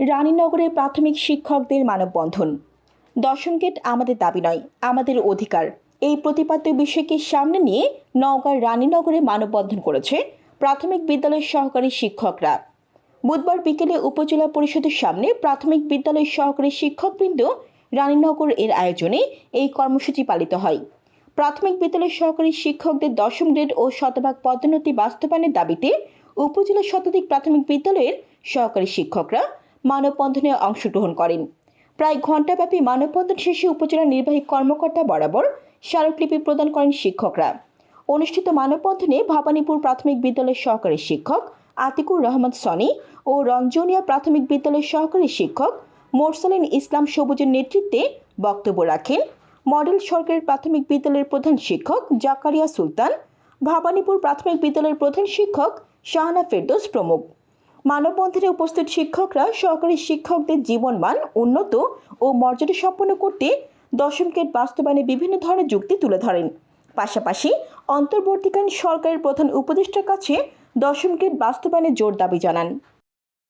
রানীনগরে প্রাথমিক শিক্ষকদের মানববন্ধন। দশম গেট আমাদের দাবি নয়, আমাদের অধিকার। এই প্রতিপাদ্য বিষয়কে সামনে নিয়ে নওগাঁর রানীনগরে মানববন্ধন করেছে প্রাথমিক বিদ্যালয়ের সহকারী শিক্ষকরা। বুধবার বিকেলে উপজেলা পরিষদের সামনে প্রাথমিক বিদ্যালয়ের সহকারী শিক্ষকবৃন্দ রানীনগর এর আয়োজনে এই কর্মসূচি পালিত হয়। প্রাথমিক বিদ্যালয়ের সহকারী শিক্ষকদের দশম গ্রেড ও শতভাগ পদোন্নতি বাস্তবায়নের দাবিতে উপজেলা শতাধিক প্রাথমিক বিদ্যালয়ের সহকারী শিক্ষকরা মানববন্ধনে অংশগ্রহণ করেন। প্রায় ঘণ্টাব্যাপী মানববন্ধন শেষে উপজেলা নির্বাহী কর্মকর্তা বরাবর স্মারকলিপি প্রদান করেন শিক্ষকরা। অনুষ্ঠিত মানববন্ধনে ভবানীপুর প্রাথমিক বিদ্যালয়ের সহকারী শিক্ষক আতিকুর রহমান সনি ও রঞ্জনিয়া প্রাথমিক বিদ্যালয়ের সহকারী শিক্ষক মোরসালিন ইসলাম সবুজের নেতৃত্বে বক্তব্য রাখেন। মডেল সরকারের প্রাথমিক বিদ্যালয়ের প্রধান শিক্ষক জাকারিয়া সুলতান, ভবানীপুর প্রাথমিক বিদ্যালয়ের প্রধান শিক্ষক শাহানা ফেরদোস প্রমুখ। মানববন্ধনে উপস্থিত শিক্ষকরা সহকারী শিক্ষকদের জীবনমান, উন্নত ও মর্যাদা সম্পন্ন করতে দশম গেট বাস্তবায়নে বিভিন্ন ধরনের যুক্তি তুলে ধরেন। পাশাপাশি অন্তর্বর্তীকালীন সরকারের প্রধান উপদেষ্টার কাছে দশম গেট বাস্তবায়নে জোর দাবি জানান।